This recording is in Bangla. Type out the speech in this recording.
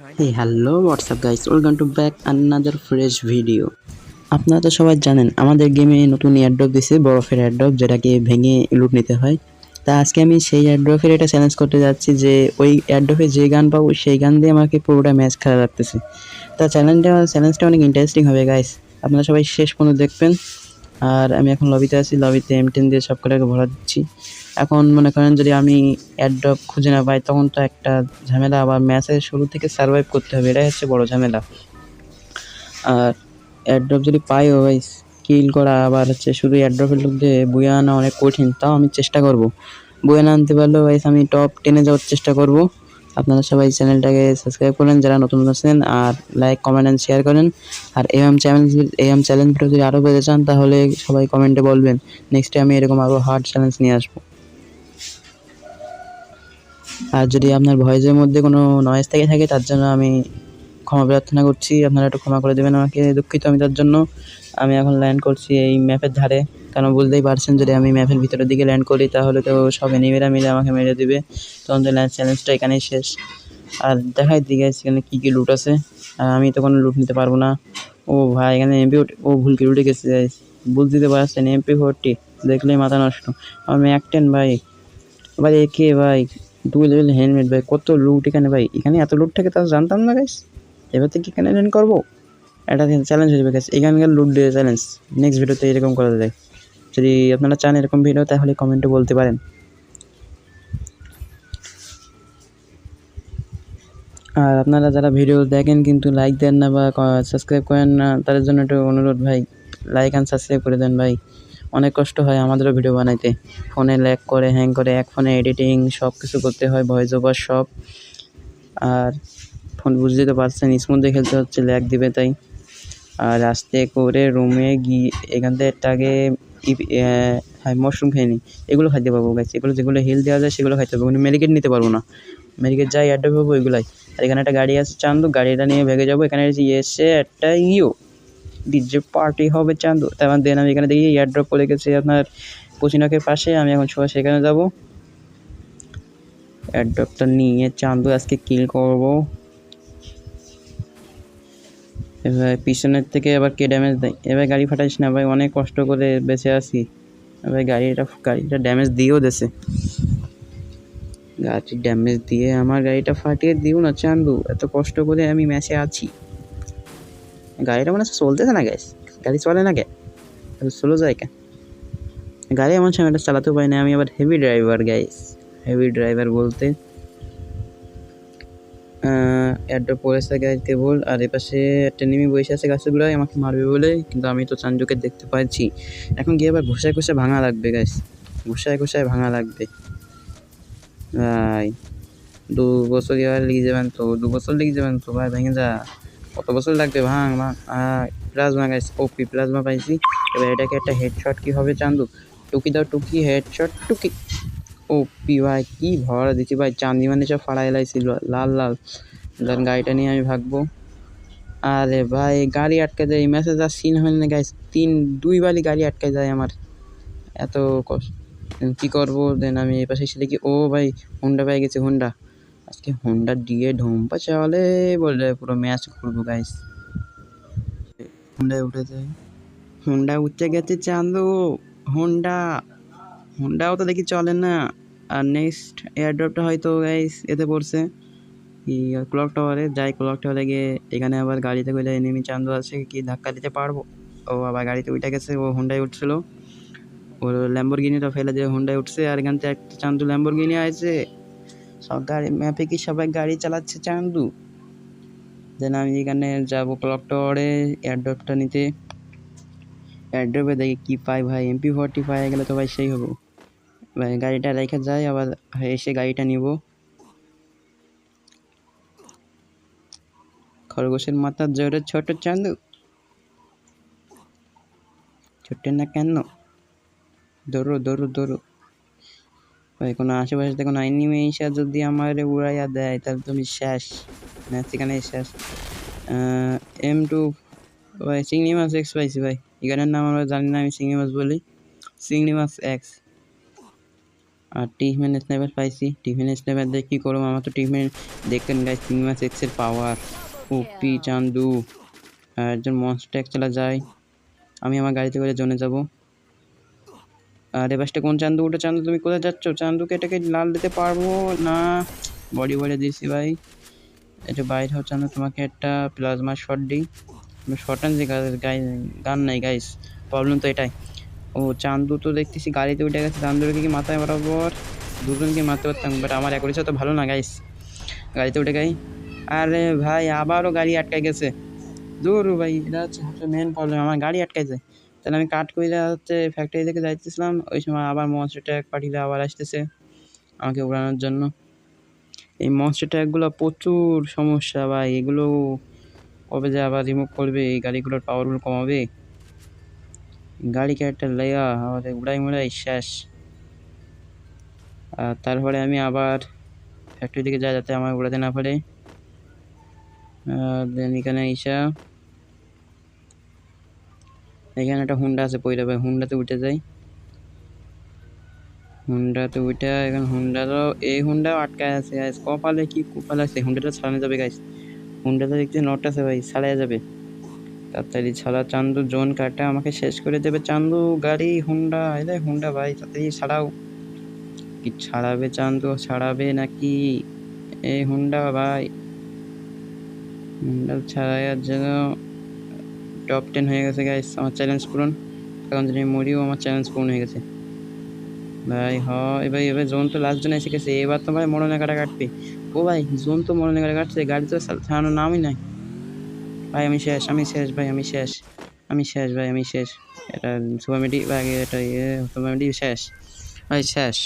Hello, what's up guys? Welcome to back another fresh video. আপনারা তো সবাই জানেন আমাদের গেমে নতুন এয়ারড্রপ দিছে বরফের এয়ারড্রপ যেটাকে ভেঙে লুট নিতে হয়। তা আজকে আমি সেই এয়ারড্রপের এটা চ্যালেঞ্জ করতে যাচ্ছি যে ওই এয়ারড্রপে যে গান পাবো সেই গান দিয়ে আমাকে পুরোটা ম্যাচ খেলা লাগতেছে। তা চ্যালেঞ্জটা চ্যালেঞ্জটা অনেক ইন্টারেস্টিং হবে গাইস আপনারা সবাই শেষ পর্যন্ত দেখবেন। আর আমি এখন লবিতে আছি লবিতে এম টেন দিয়ে সব কটাকে ভরা দিচ্ছি। এখন মনে করেন যদি আমি অ্যাড্রপ খুঁজে না পাই, তখন তো একটা ঝামেলা আবার ম্যাচের শুরু থেকে সার্ভাইভ করতে হবে, এটাই হচ্ছে বড় ঝামেলা। আর অ্যাড্রপ যদি পাইও ভাই কিল করা আবার হচ্ছে শুধু অ্যাড্রপের লোক দিয়ে বইয়ে আনা অনেক কঠিন, তাও আমি চেষ্টা করব। বইয়ে না আনতে পারলেও ভাই আমি টপ টেনে যাওয়ার চেষ্টা করব। আপনারা সবাই চ্যানেলটাকে সাবস্ক্রাইব করেন, যারা নতুন আছেন, আর লাইক কমেন্ট অ্যান্ড শেয়ার করেন। আর M challenge M challenge video যদি আরও পেতে চান, তাহলে সবাই কমেন্টে বলবেন। নেক্সট আমি এরকম আরও হার্ড চ্যালেঞ্জ নিয়ে আসব। আর যদি আপনার ভয়েসের মধ্যে কোনো নয়েজ থেকে থাকে, তার জন্য আমি ক্ষমা প্রার্থনা করছি। আপনারা একটু ক্ষমা করে দেবেন আমাকে, দুঃখিত আমি তার জন্য। আমি এখন ল্যান্ড করছি এই ম্যাপের ধারে। কারণ বুঝতেই পারছেন, যদি আমি ম্যাপের ভিতরের দিকে ল্যান্ড করি, তাহলে তো সব এনিমেরা মিলে আমাকে মেরে দেবে। তখন তো ল্যান্ড চ্যালেঞ্জটা এখানেই শেষ। আর দেখাই দিকে সেখানে কী কী লুট আছে। আর আমি তো কোনো লুট নিতে পারব না। ও ভাই, এখানে এমপি ও ভুল কি লুটে গেছে বুঝ দিতে পারছেন এমপি ফোরটি দেখলেই মাথা নষ্ট। আমার ম্যাক টেন ভাই। ভাই একে ভাই? দুই লেভেল হেলমেট ভাই, কত লুট এখানে, ভাই? এখানে এত লুট থাকে তাও জানতাম না গাইস এবার থেকে এখানে ল্যান্ড করব। একটা চ্যালেঞ্জ হয়ে যাবে গাইস এখানকার লুট দিয়ে চ্যালেঞ্জ নেক্সট ভিডিওতে এরকম করা যায়। যদি আপনারা চান এরকম ভিডিও তাহলে কমেন্টে বলতে পারেন। আর আপনারা যারা ভিডিও দেখেন কিন্তু লাইক দেন না বা সাবস্ক্রাইব করেন না, তাদের জন্য একটু অনুরোধ, ভাই। লাইক অ্যান্ড সাবস্ক্রাইব করে দেন, ভাই। অনেক কষ্ট হয় আমাদেরও ভিডিও বানাইতে। ফোনে ল্যাগ করে হ্যাং করে, এক ফোনে এডিটিং সব কিছু করতে হয় ভয়েস ওভার সব। আর ফোন বুঝতেই তো পারছেন স্মুথে খেলতে হচ্ছে ল্যাগ দিবে তাই। আর আস্তে করে রুমে গিয়ে এখান থেকে হ্যাঁ মশরুম খেয়ে নিই এগুলো খাইতে পারব গাছ এগুলো যেগুলো হিল দেওয়া যায়, সেগুলো খাইতে পারব। কিন্তু মেডিকেট নিতে পারব না। মেডিকেট যাই অ্যাড্রপ পাবো ওইগুলাই আর এখানে একটা গাড়ি আছে, চান্দু। গাড়িটা নিয়ে ভেগে যাব। এখানে এসে একটা ইও ডিজে পার্টি হবে চান্দু তারপর দেন আমি এখানে দেখি এয়ারড্রপ করে গেছে আপনার কুচিনাকের পাশে, আমি এখন সবাই সেখানে যাব। এয়ারড্রপটা নিয়ে চান্দু আজকে কিল করব। এবার পিছনের থেকে এবার কে ড্যামেজ দেয়? এবার গাড়ি ফাটাইস না ভাই, অনেক কষ্ট করে বেঁচে আসি এবার গাড়িটা গাড়িটা ড্যামেজ দিয়েও দেছে। গাড়ি ড্যামেজ দিয়ে আমার গাড়িটা ফাটিয়ে দিও না চান্দু এত কষ্ট করে আমি ম্যাচে আছি। গাড়িটা মানে চলতেছে না গ্যাস গাড়ি চলে না কে? চলো যায় কে? গাড়ি এমন সময় এটা চালাতেও পারি না, আমি আবার heavy driver guys heavy driver বলতে অ্যাড্রপ পড়েছে গ্যাস কেবল আর এপাশে একটা নেমে বসে আছে গাছগুলোয় আমাকে মারবে বলে, কিন্তু আমি তো চাঞ্জুকে দেখতে পাচ্ছি। এখন গিয়ে আবার ঘষায় ঘষে ভাঙা লাগবে গ্যাস ঘষায় ঘষায় ভাঙা লাগবে। ভাই, দু বছর এবার লেগে যাবেন তো, দু বছর লেগে যাবেন তো, ভাই, ভেঙে যা। কত বছর লাগবে? ভাঙ ভাঙ প্লাজমা গাইস ওপি প্লাজমা পাইছি। এবার এটাকে একটা হেডশট কি হবে চান্দু? টুকি দাও, টুকি হেডশট টুকি। ওপি ভাই, কি ভরা দিচ্ছি ভাই, চান্দি মানে সব ফাড়া এলাইছিল লাল লাল। দেন গাড়িটা নিয়ে আমি ভাগবো। আরে ভাই, গাড়ি আটকে যায় এই আর সিন হয় না গাইস তিন, দুই বালি গাড়ি আটকে যায় আমার। এত কষ্ট। কী করব? দেন আমি এই পাশে এসে দেখি, ও ভাই হুন্ডা পেয়ে গেছে হুন্ডা আজকে হুন্ডা দিয়ে ঢোম্পা চালে বলে পুরো ম্যাচ করব গাইস হুন্ডায় উঠে যায় হুন্ডা উঠে গেছে চান্দু হুন্ডা হুন্ডাও তো দেখি চলে না। আর নেক্সট এয়ারড্রপটা হয়তো গাইস এতে পড়ছে। কি ক্লক টাওয়ারে যাই ক্লক টাওয়ারে গিয়ে এখানে আবার গাড়িতে গেলে এনিমি চান্দু আছে কি ধাক্কা দিতে পারব? ও আবার গাড়িতে উঠে গেছে ও হুন্ডায় উঠছিল। ওর ল্যাম্বরগিনিটা ফেলে দিয়ে হুন্ডায় উঠছে। আর এখান থেকে একটা চান্দু ল্যাম্বরগিনি আছে সব গাড়ি, ম্যাপে কি সবাই গাড়ি চালাচ্ছে চান্দু? দেন আমি এখানে যাব ক্লক টাওয়ারে এয়ারড্রপটা নিতে। এয়ারড্রপে দেখি কী পাই ভাই এমপি ফোরটি পাই গেলে তো ভাই সেই হব। ভাই গাড়িটা রেখে যাই, আবার এসে গাড়িটা নিব। খরগোশের মাথার জোরে ছোট চান্দু। ছোট না কেন? দৌড়ো দৌড়ো ভাই কোনো আশেপাশে কোনো আইনি এসে যদি আমার উড়াইয়া দেয়, তাহলে তুমি শেষ ম্যাচ এখানেই শেষ এম টু, ভাই, চিংড়ি মাছ এক্স পাইছি ভাই। এখানের নাম আমরা জানি না, আমি চিংড়ি মাছ বলি। চিংড়ি মাছ এক্স আর টিফিন স্নাইপার পাইছি। টিফিন স্নাইপার দিয়ে কী করব? আমার তো টিফিন দেখতেন গাইস তিন মাস এক্সের পাওয়ার ওপি চান্দু। একজন মনস্টার চলা যায়। আমি আমার গাড়িতে করে জনে যাব। আর এবারটা কোন চান্দু? ওটা চান্দু তুমি কোথায় যাচ্ছ? চান্দুকে এটাকে লাল দিতে পারব? না। বডি বডি দিয়েছি ভাই। এটা বাইরে হচ্ছে চান্দু তোমাকে একটা প্লাজমা শট দিই। শর্ট যে গান নাই গাইস প্রবলেম তো এটাই। ও, চান্দু তো দেখতেছি গাড়িতে উঠে গেছে। চান্দুরকে কি মাথায় বরাবর? দুজনকে মারতে পারতাম বাট আমার একরিশা তো ভালো না গাইস গাড়িতে উঠে গাই। আরে ভাই, আবারও গাড়ি আটকাই গেছে। দূর ভাই, এটা হচ্ছে মেন প্রবলেম আমার গাড়ি আটকাইছে তাহলে আমি কাট করে হচ্ছে ফ্যাক্টরি থেকে যাইতেছিলাম, ওই সময় আবার মনস্টার ট্যাগ পাঠিয়ে আবার আসতেছে আমাকে উড়ানোর জন্য। এই মনস্টার ট্যাগগুলো প্রচুর সমস্যা ভাই, এগুলো কবে যে আবার রিমুভ করবে, এই গাড়িগুলোর পাওয়ারগুলো কমাবে? গাড়িকে একটা লেয়া, আমাদের উড়াই মুড়াই শেষ। আর তারপরে আমি আবার ফ্যাক্টরি থেকে যাই যাতে আমার উড়াতে না পারে। দেন এখানে ইসা এখানে একটা হুন্ডা আছে, পয়লা ভাই হুন্ডাতে উঠে যাই। হুন্ডাতে উঠে, এখন হুন্ডারও এই হুন্ডাও আটকায় আছে গাইস কপালে কি কপালে আছে? হুন্ডাটা ছাড়ানো যাবে গাইস হুন্ডাতে দেখছি নট আছে, ভাই ছাড়াই যাবে। তাড়াতাড়ি ছাড়া চান্দু, জোন কাটা আমাকে শেষ করে দেবে। চান্দু, গাড়ি হুন্ডা এলে হুন্ডা ভাই, তাড়াতাড়ি ছাড়াও। কি ছাড়াবে চান্দু? ছাড়াবে নাকি? এই হুন্ডা ভাই। হুন্ডা ছাড়াইয়ার জন্য টপ টেন হয়ে গেছে গাইস আমার চ্যালেঞ্জ পূরণ। এখন যদি মরিও আমার চ্যালেঞ্জ পূরণ হয়ে গেছে। ভাই হ এবার এবার জোন তো লাস্ট জন এসে গেছে। এবার তো ভাই মরণে কাটা কাটবে। ও ভাই জোন তো মরণে কাটা কাটছে। গাড়ি তো ছাড়ানোর নামই নাই। ভাই, আমি শেষ আমি শেষ, ভাই, আমি শেষ। আমি শেষ, ভাই, আমি শেষ। এটা সুপারমেডি ভাই, এটা ইয়ে সুপারমেডি শেষ। ভাই, শেষ।